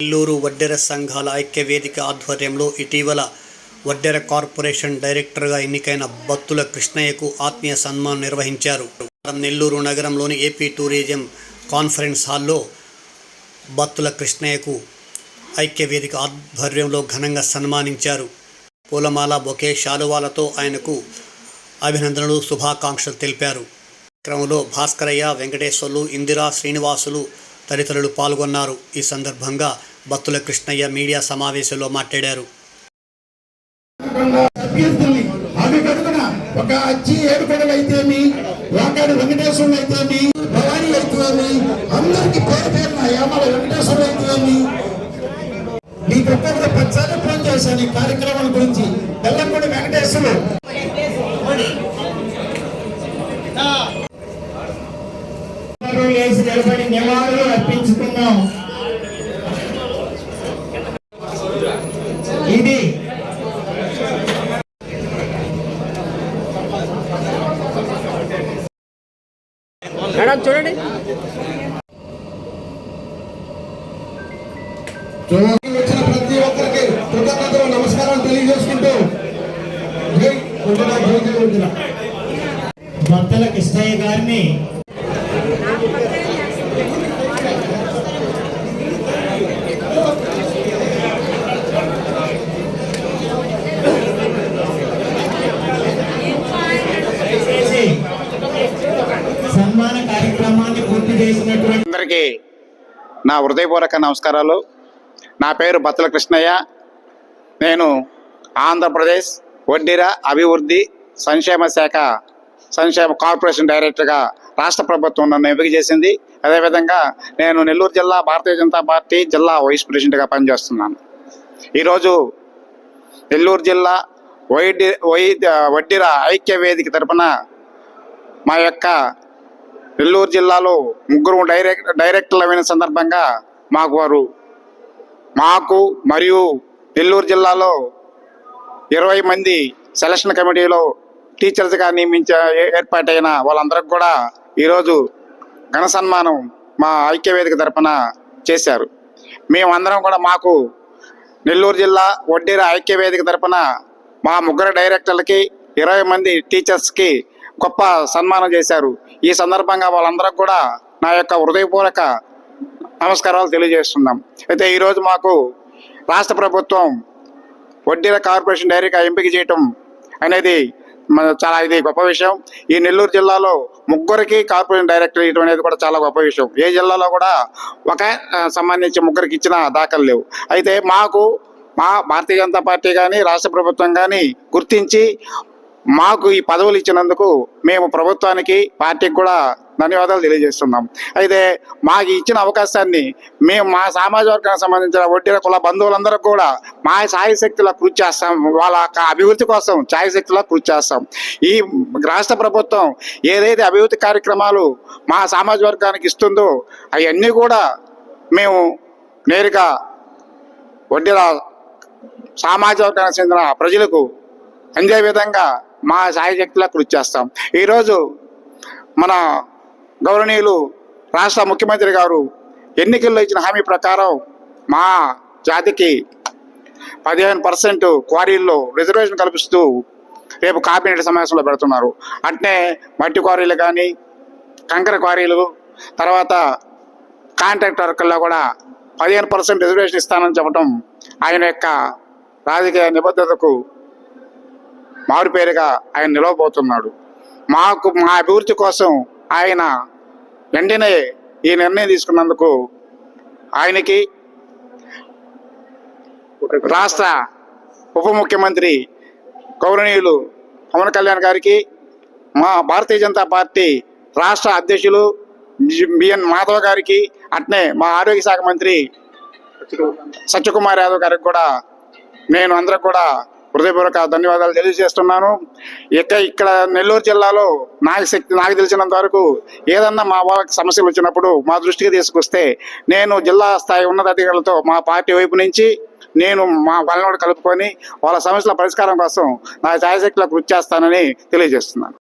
నెల్లూరు వడ్డెర సంఘాల ఐక్య వేదిక ఆధ్వర్యంలో ఇటీవల వడ్డెర కార్పొరేషన్ డైరెక్టర్గా ఎన్నికైన బత్తుల కృష్ణయ్యకు ఆత్మీయ సన్మానం నిర్వహించారు. నెల్లూరు నగరంలోని ఏపీ టూరిజం కాన్ఫరెన్స్ హాల్లో బత్తుల కృష్ణయ్యకు ఐక్య వేదిక ఆధ్వర్యంలో ఘనంగా సన్మానించారు. పూలమాల బొకే శాలువాలతో ఆయనకు అభినందనలు శుభాకాంక్షలు తెలిపారు. క్రమంలో భాస్కరయ్య వెంకటేశ్వర్లు ఇందిరా శ్రీనివాసులు తదితరులు పాల్గొన్నారు. ఈ సందర్భంగా బత్తుల కృష్ణయ్య మీడియా సమావేశంలో మాట్లాడారు ఒక అచ్చి ఏడుకొండలు అయితేమి వాకాడు వెంకటేశ్వరులు అయితేమి భవానీ అయితేమి అందరికి పేరు పేరు నా యామల వెంకటేశ్వరులు అయితేమి మీకు ఒక్కొక్కరు పచ్చారి ఫోన్ చేశాను ఈ కార్యక్రమాల గురించి బెల్లంకొండ వెంకటేశ్వరులు లేచి నిలబడి నివాళులు అర్పించుకున్నాం మేడం చూడండి. వచ్చిన ప్రతి ఒక్కరికి కృతజ్ఞతలు నమస్కారాలు తెలియజేసుకుంటూ భర్తలకు ఇస్తాయి గారిని. చేసినటువంటి అందరికీ నా హృదయపూర్వక నమస్కారాలు. నా పేరు బత్తల కృష్ణయ్య. నేను ఆంధ్రప్రదేశ్ వడ్డీర అభివృద్ధి సంక్షేమ శాఖ సంక్షేమ కార్పొరేషన్ డైరెక్టర్గా రాష్ట్ర ప్రభుత్వం నన్ను ఎంపిక చేసింది. అదేవిధంగా నేను నెల్లూరు జిల్లా భారతీయ జనతా పార్టీ జిల్లా వైస్ ప్రెసిడెంట్గా పనిచేస్తున్నాను. ఈరోజు నెల్లూరు జిల్లా వైద్య వైద్య వడ్డీర ఐక్య వేదిక తరపున మా యొక్క నెల్లూరు జిల్లాలో ముగ్గురు డైరెక్ట్ డైరెక్టర్లు అయిన సందర్భంగా మాకు వారు మాకు మరియు నెల్లూరు జిల్లాలో ఇరవై మంది సెలక్షన్ కమిటీలో టీచర్స్గా నియమించ ఏర్పాటైన వాళ్ళందరికి కూడా ఈరోజు ఘన సన్మానం మా ఐక్యవేదిక తరపున చేశారు. మేమందరం కూడా మాకు నెల్లూరు జిల్లా వడ్డీర ఐక్యవేదిక తరపున మా ముగ్గురు డైరెక్టర్లకి ఇరవై మంది టీచర్స్కి గొప్ప సన్మానం చేశారు. ఈ సందర్భంగా వాళ్ళందరికి కూడా నా యొక్క హృదయపూర్వక నమస్కారాలు తెలియజేస్తున్నాం. అయితే ఈరోజు మాకు రాష్ట్ర ప్రభుత్వం వడ్డీల కార్పొరేషన్ డైరెక్ట్గా ఎంపిక చేయటం అనేది చాలా ఇది గొప్ప విషయం. ఈ నెల్లూరు జిల్లాలో ముగ్గురికి కార్పొరేషన్ డైరెక్టర్ ఇవ్వడం అనేది కూడా చాలా గొప్ప విషయం. ఏ జిల్లాలో కూడా ఒక సంబంధించి ముగ్గురికి ఇచ్చిన దాఖలు లేవు. అయితే మాకు మా భారతీయ జనతా పార్టీ కానీ రాష్ట్ర ప్రభుత్వం కానీ గుర్తించి మాకు ఈ పదవులు ఇచ్చినందుకు మేము ప్రభుత్వానికి పార్టీకి కూడా ధన్యవాదాలు తెలియజేస్తున్నాం. అయితే మాకు ఇచ్చిన అవకాశాన్ని మేము మా సామాజిక వర్గానికి సంబంధించిన వడ్డీల కుల బంధువులందరూ కూడా మా సాయశక్తిలో కృషి చేస్తాం. వాళ్ళ అభివృద్ధి కోసం సాయశక్తిలో కృషి చేస్తాం. ఈ రాష్ట్ర ప్రభుత్వం ఏదైతే అభివృద్ధి కార్యక్రమాలు మా సామాజిక వర్గానికి ఇస్తుందో అవన్నీ కూడా మేము నేరుగా వడ్డీల సామాజిక వర్గానికి చెందిన ప్రజలకు అందే విధంగా మా సాయశక్తిలా కృషి చేస్తాం. ఈరోజు మన గౌరవనీయులు రాష్ట్ర ముఖ్యమంత్రి గారు ఎన్నికల్లో ఇచ్చిన హామీ ప్రకారం మా జాతికి పదిహేను పర్సెంట్ క్వారీల్లో రిజర్వేషన్ కల్పిస్తూ రేపు కేబినెట్ సమావేశంలో పెడుతున్నారు. అట్నే మట్టి క్వారీలు కానీ కంకర క్వారీలు తర్వాత కాంట్రాక్ట్ వర్కర్లో కూడా పదిహేను పర్సెంట్ రిజర్వేషన్ ఇస్తానని చెప్పడం ఆయన యొక్క రాజకీయ నిబద్ధతకు మారుపేరుగా ఆయన నిలవబోతున్నాడు. మాకు మా అభివృద్ధి కోసం ఆయన వెంటనే ఈ నిర్ణయం తీసుకున్నందుకు ఆయనకి రాష్ట్ర ఉప ముఖ్యమంత్రి గౌరవనీయులు పవన్ కళ్యాణ్ గారికి మా భారతీయ జనతా పార్టీ రాష్ట్ర అధ్యక్షులు బిఎన్ మాధవ్ గారికి అట్నే మా ఆరోగ్య శాఖ మంత్రి సత్యకుమార్ యాదవ్ గారికి కూడా నేను అందరికి కూడా హృదయపూర్వక ధన్యవాదాలు తెలియజేస్తున్నాను. ఇక ఇక్కడ నెల్లూరు జిల్లాలో నాకు శక్తి నాకు తెలిసినంత వరకు ఏదన్నా మా వాళ్ళకి సమస్యలు వచ్చినప్పుడు మా దృష్టికి తీసుకొస్తే నేను జిల్లా స్థాయి ఉన్నతాధికారులతో మా పార్టీ వైపు నుంచి నేను మా వాళ్ళని కలుపుకొని వాళ్ళ సమస్యల పరిష్కారం కోసం నా ఛాయశక్తిలో కృషి చేస్తానని తెలియజేస్తున్నాను.